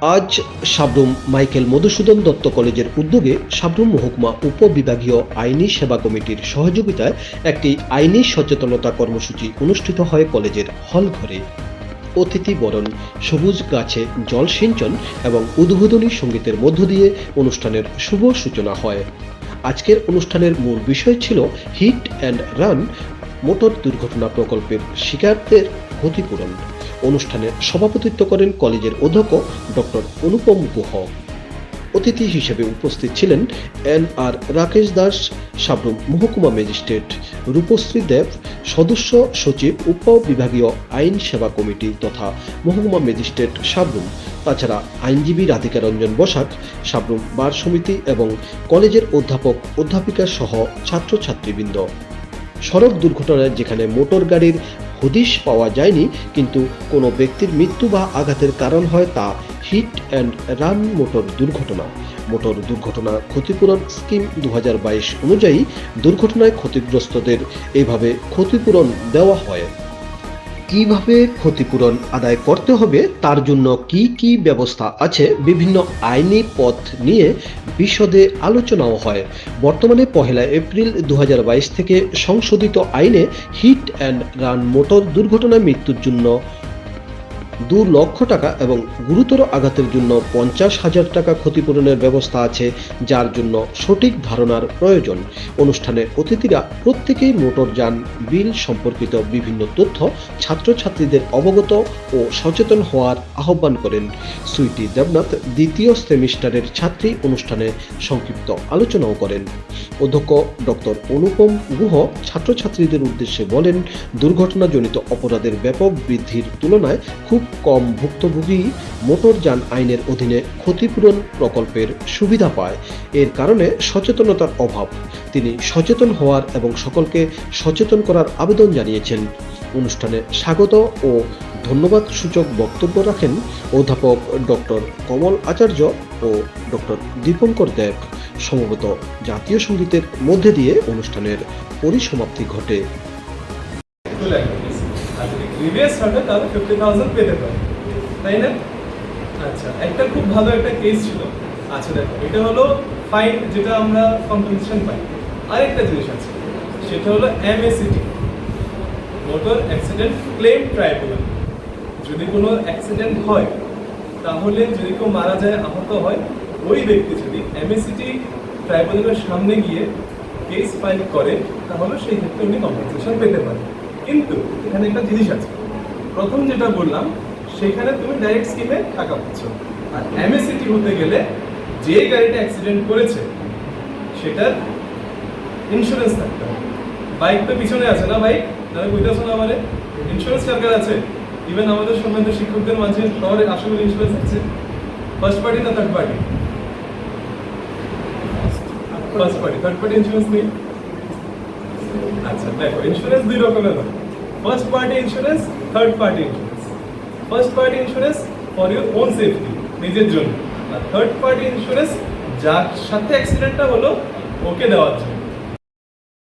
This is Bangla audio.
আজ সাবরুম মাইকেল মধুসূদন দত্ত কলেজের উদ্যোগে সাবরুম মহকুমা উপবিভাগীয় আইনি সেবা কমিটির সহযোগিতায় একটি আইনি সচেতনতা কর্মসূচি অনুষ্ঠিত হয় কলেজের হল ঘরে। অতিথি বরণ, সবুজ গাছে জল সিঞ্চন এবং উদ্বোধনী সঙ্গীতের মধ্য দিয়ে অনুষ্ঠানের শুভ সূচনা হয়। আজকের অনুষ্ঠানের মূল বিষয় ছিল হিট অ্যান্ড রান, মোটর দুর্ঘটনা প্রকল্পের শিকারদের ক্ষতিপূরণ। অনুষ্ঠানে সভাপতিত্ব করেন কলেজের অধ্যক্ষ ডক্টর অনুপম গুহ। অতিথি হিসেবে উপস্থিত ছিলেন এন আর রাকেশ দাস সাবরুম মহকুমা ম্যাজিস্ট্রেট, রূপশ্রী দেব, সদস্য সচিব উপবিভাগীয় আইন সেবা কমিটি তথা মহকুমা ম্যাজিস্ট্রেট সাবরুম তাছাড়া আইনজীবী রাধিকা রঞ্জন বসাক সাবরুম বার সমিতি এবং কলেজের অধ্যাপক অধ্যাপিকা সহ ছাত্রছাত্রীবৃন্দ। সড়ক দুর্ঘটনায় যেখানে মোটর গাড়ির হদিশ পাওয়া যায়নি, কিন্তু কোনো ব্যক্তির মৃত্যু বা আঘাতের কারণ হয় তা হিট অ্যান্ড রান মোটর দুর্ঘটনা। মোটর দুর্ঘটনা ক্ষতিপূরণ স্কিম দু হাজার বাইশ অনুযায়ী দুর্ঘটনায় ক্ষতিগ্রস্তদের এভাবে ক্ষতিপূরণ দেওয়া হয়। কীভাবে ক্ষতিপূরণ আদায় করতে হবে, তার জন্য কি কি ব্যবস্থা আছে, বিভিন্ন আইনি পথ নিয়ে বিশদে আলোচনাও হয়। বর্তমানে পহেলা এপ্রিল দু হাজার বাইশ থেকে সংশোধিত আইনে হিট অ্যান্ড রান মোটর দুর্ঘটনায় মৃত্যুর জন্য দু লক্ষ টাকা এবং গুরুতর আঘাতের জন্য পঞ্চাশ হাজার টাকা ক্ষতিপূরণের ব্যবস্থা আছে, যার জন্য সঠিক ধারণার প্রয়োজন। অনুষ্ঠানে অতিথিরা প্রত্যেকেই মোটরযান বিল সম্পর্কিত বিভিন্ন তথ্য ছাত্রছাত্রীদের অবগত ও সচেতন হওয়ার আহ্বান করেন। সুইটি দেবনাথ, দ্বিতীয় সেমিস্টারের ছাত্রী, অনুষ্ঠানে সংক্ষিপ্ত আলোচনাও করেন। অধ্যক্ষ ডক্টর অনুপম গুহ ছাত্রছাত্রীদের উদ্দেশ্যে বলেন, দুর্ঘটনাজনিত অপরাধের ব্যাপক বৃদ্ধির তুলনায় খুব কম ভুক্তভোগী মোটরযান আইনের অধীনে ক্ষতিপূরণ প্রকল্পের সুবিধা পায়। এর কারণে সচেতনতার অভাব। তিনি সচেতন হওয়ার এবং সকলকে সচেতন করার আবেদন জানিয়েছেন। অনুষ্ঠানে স্বাগত ও ধন্যবাদ সূচক বক্তব্য রাখেন অধ্যাপক ডক্টর কমল আচার্য ও ডক্টর দীপঙ্কর দেব। সম্ভবত জাতীয় সঙ্গীতের মধ্যে দিয়ে অনুষ্ঠানের পরিসমাপ্তি ঘটে। আর যদি প্রিভিয়াস হবে তাহলে ফিফটি থাউজেন্ড পেতে পারে। তাই না? আচ্ছা একটা খুব ভালো একটা কেস ছিল। আচ্ছা দেখো, এটা হলো ফাইন যেটা আমরা কম্পেনসেশন পাই। আরেকটা জিনিস আছে, সেটা হলো MACT motor accident claim tribunal যদি কোনো অ্যাক্সিডেন্ট হয়, তাহলে যদি কেউ মারা যায়, আহত হয়, ওই ব্যক্তি যদি এমএসিটি ট্রাইব্যুনালের সামনে গিয়ে কেস ফাইল করে, তাহলে সেই ক্ষেত্রে উনি কম্পেনসেশন পেতে পারেন। কিন্তু এখানে একটা জিনিস আছে। প্রথম যেটা বললাম, সেখানে তুমি ডাইরেক্ট স্কিমে টাকা পাচ্ছ। আর এমএসিটি হতে গেলে যে গাড়িটা অ্যাক্সিডেন্ট করেছে, সেটার ইন্স্যুরেন্স থাকতে হবে। বাইক তো পিছনে আছে না বাইক তাহলে বুঝতেছো না আমারে? ইন্স্যুরেন্স কার কার আছে। ইভেন আমাদের সম্বন্ধে শিক্ষকদের মাঝে শহরে আসলে ইন্স্যুরেন্স আছে। ফার্স্ট পার্টি না third party first party third party insurance নেই। আচ্ছা দেখো ইন্স্যুরেন্স দুই রকমের হয়। First party insurance third party insurance first party insurance for your own safety নিজের জন্য। আর থার্ড পার্টি ইন্স্যুরেন্স যার সাথে অ্যাক্সিডেন্টটা হলো, ওকে দেওয়ার জন্য।